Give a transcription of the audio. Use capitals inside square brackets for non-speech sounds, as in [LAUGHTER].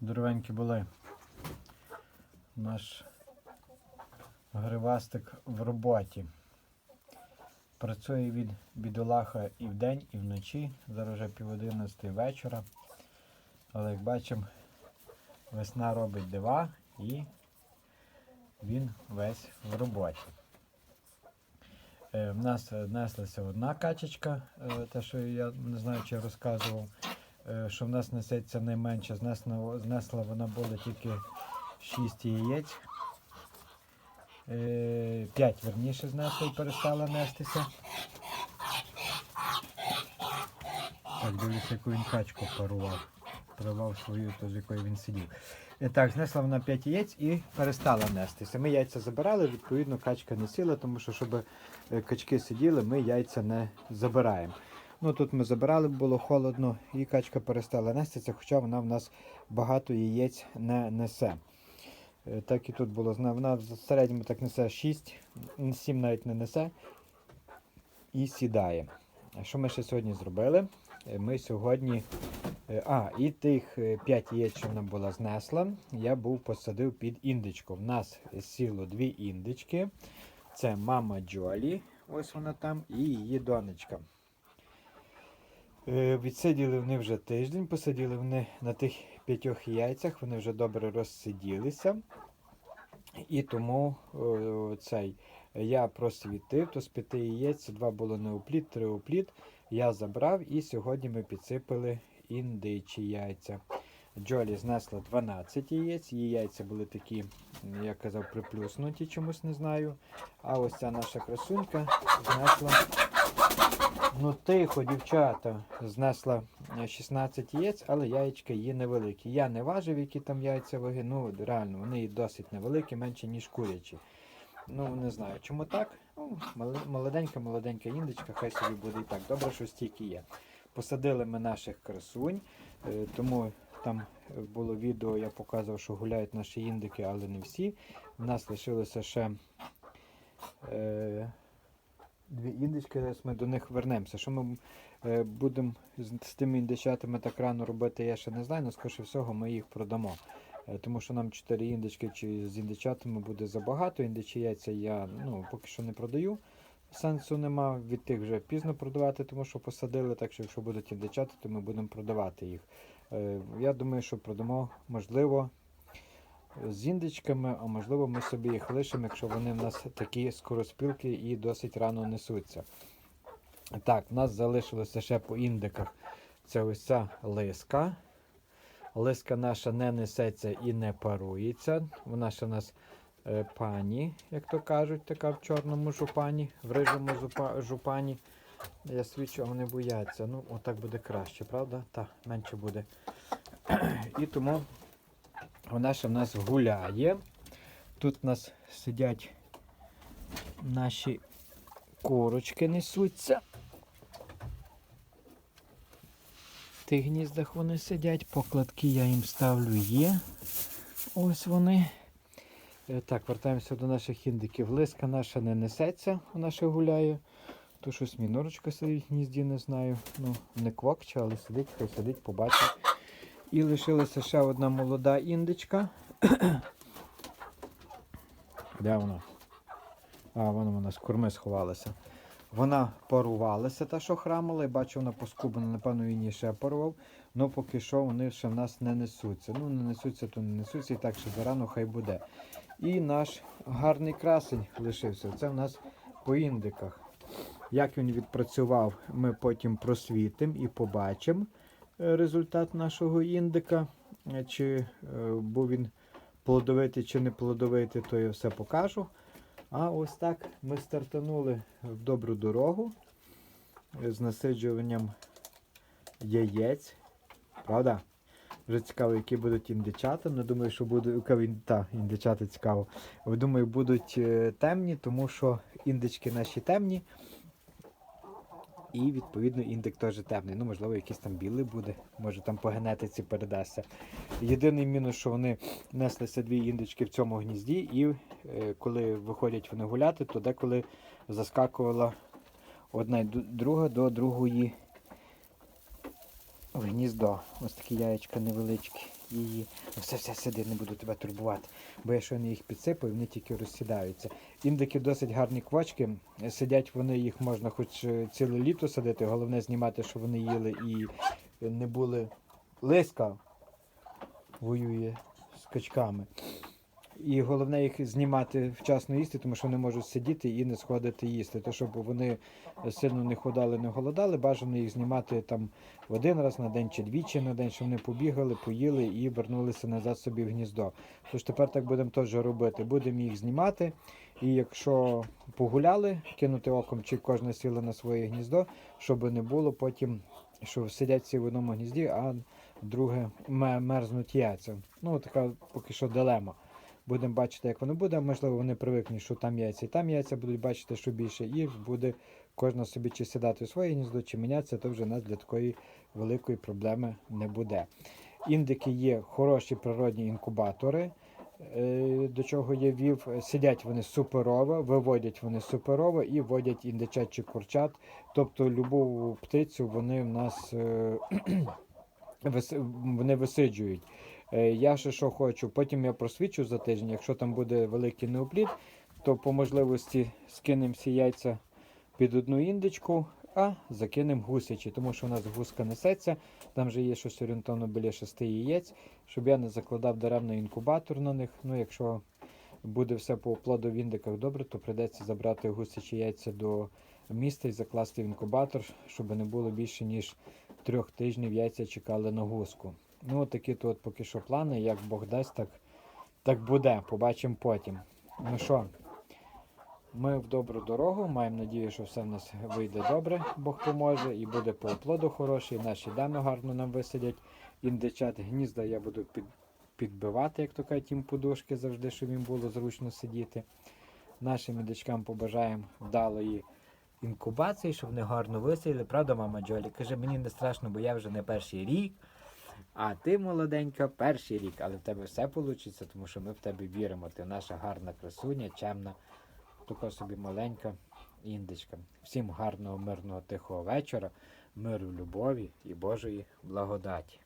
Здоровенькі були. Наш гривастик в роботі. Працює від бідолаха і вдень, і вночі. Зараз вже пів одинадцятої вечора. Але як бачимо, весна робить дива і він весь в роботі. Е, В нас неслася одна качечка, е, те, що я не знаю, чи розказував, що в нас несеться найменше. Знесла, знесла вона була тільки 6 яєць. 5 верніше знесла і перестала нестися. Так, дивлюся, яку він качку парував. Парував свою, то з якою він сидів. І так, знесла вона 5 яєць і перестала нестися. Ми яйця забирали, відповідно, качка не сіла, тому що, щоб е, качки сиділи, ми яйця не забираємо. Ну тут ми забирали, було холодно, і качка перестала нестися, хоча вона в нас багато яєць не несе. Е, Так і тут було. Вона в середньому так несе 6, 7 навіть не несе і сідає. Що ми ще сьогодні зробили? Е, Ми сьогодні. е, А, і тих 5 яєць, що вона була знесла, я був посадив під індичку. В нас сіло дві індички. Це мама Джолі, ось вона там, і її донечка. Е, Відсиділи вони вже тиждень, посиділи вони на тих п'ятьох яйцях, вони вже добре розсиділися. І тому цей, я просвітив, то з п'яти яєць два було неопліт, три опліт. Я забрав і сьогодні ми підсипали індичі яйця. Джолі знесла 12 яєць, її яйця були такі, я казав, приплюснуті чомусь не знаю. А ось ця наша красунька знесла. Ну тихо, дівчата, знесла е, 16 яєць, але яєчка її невеликі. Я не важив, які там яйця ваги. Ну, реально, вони досить невеликі, менше, ніж курячі. Ну, не знаю, чому так. Ну, молоденька, молоденька індичка, хай собі буде і так. Добре, що стільки є. Посадили ми наших красунь, е, тому там було відео, я показував, що гуляють наші індики, але не всі. У нас лишилося ще е, дві індички, зараз ми до них вернемося. Що ми е, будемо з, тими індичатами так рано робити, я ще не знаю, але скоріше всього ми їх продамо. Е, Тому що нам 4 індички чи з індичатами буде забагато. Індичі яйця я ну, поки що не продаю. Сенсу нема від тих вже пізно продавати, тому що посадили, так що якщо будуть індичати, то ми будемо продавати їх. Е, Я думаю, що продамо, можливо, з індичками, а можливо, ми собі їх лишимо, якщо вони в нас такі скороспілки і досить рано несуться. Так, в нас залишилося ще по індиках. Це ось ця лиска. Лиска наша не несеться і не парується. Вона ще у нас е, пані, як то кажуть, така в чорному жупані, в рижому зупа- жупані. Я свідчу, вони бояться. Ну, отак буде краще, правда? Так, менше буде. [CLEARS THROAT] І тому вона ще в нас гуляє. Тут у нас сидять наші курочки несуться. В тих гніздах вони сидять, покладки я їм ставлю є. Ось вони. Е, Так, вертаємося до наших індиків. Лиска наша не несеться, вона ще гуляє. То щось мінорочка сидить в гнізді, не знаю. Ну, не квокче, але сидить, хай сидить, побачить. І лишилася ще одна молода індичка. [COUGHS] Де вона? А, вона вона з корми сховалася. Вона парувалася, та що храмала, і бачу, вона поскубана, напевно, він її ще парував. Ну поки що вони ще в нас не несуться. Ну, не несуться, то не несуться, і так що зарано хай буде. І наш гарний красень лишився. Це в нас по індиках. Як він відпрацював, ми потім просвітимо і побачимо результат нашого індика. Е, Чи е, був він плодовитий, чи не плодовитий, то я все покажу. А ось так ми стартанули в добру дорогу е, з насиджуванням яєць. Правда? Вже цікаво, які будуть індичата. Не думаю, що буде та, індичата цікаво. Думаю, будуть е, темні, тому що індички наші темні. І відповідно індик теж темний. Ну, можливо, якийсь там білий буде, може там по генетиці передасться. Єдиний мінус, що вони неслися дві індички в цьому гнізді, і е, коли виходять вони гуляти, то деколи заскакувала одна друга до другої в гніздо. Ось такі яєчка невеличкі. Ну, все, все, сиди, не буду тебе турбувати. Бо я щойно їх підсипаю, вони тільки розсідаються. Індики досить гарні квочки. Сидять вони, їх можна хоч е, ціле літо садити. Головне знімати, щоб вони їли і не були лиска воює з качками. І головне їх знімати вчасно їсти, тому що вони можуть сидіти і не сходити їсти. То щоб вони сильно не ходали, не голодали, бажано їх знімати там один раз на день чи двічі на день, щоб вони побігали, поїли і вернулися назад собі в гніздо. Тож тепер так будемо теж робити. Будемо їх знімати. І якщо погуляли, кинути оком, чи кожна сіла на своє гніздо, щоб не було потім, що сидять всі в одному гнізді, а друге ме- мерзнуть яйця. Ну, така поки що дилема. Будемо бачити, як воно буде. Можливо, вони привикнуть, що там яйця і там яйця будуть бачити, що більше, і буде кожна собі чи сідати у своє гніздо, чи мінятися, то вже нас для такої великої проблеми не буде. Індики є хороші природні інкубатори. е, До чого я вів, сидять вони суперово, виводять вони суперово і вводять індичат чи курчат. Тобто любу птицю вони в нас е, [CLEARS THROAT] вони висиджують. Е, Я ще що хочу, потім я просвічу за тиждень, якщо там буде великий неопліт, то по можливості скинемо всі яйця під одну індичку, а закинемо гусячі, тому що у нас гуска несеться, там вже є щось орієнтовно біля шести яєць, щоб я не закладав даремно інкубатор на них. Ну, якщо буде все по оплоду в індиках добре, то прийдеться забрати гусячі яйця до міста і закласти в інкубатор, щоб не було більше ніж трьох тижнів яйця чекали на гуску. Ну, от такі тут поки що плани, як Бог дасть, так, так буде. Побачимо потім. Ну що, ми в добру дорогу. Маємо надію, що все в нас вийде добре, Бог поможе, і буде по оплоду хороший. Наші дами гарно нам висадять. Індичат гнізда я буду під, підбивати, як то кажуть, їм подушки завжди, щоб їм було зручно сидіти. Нашим індичкам побажаємо вдалої інкубації, щоб вони гарно висиділи. Правда, мама Джолі? Каже, мені не страшно, бо я вже не перший рік. А ти молоденька, перший рік, але в тебе все вийде, тому що ми в тебе віримо. Ти наша гарна красуня, чемна, така собі маленька індичка. Всім гарного, мирного, тихого вечора, миру, любові і Божої благодаті.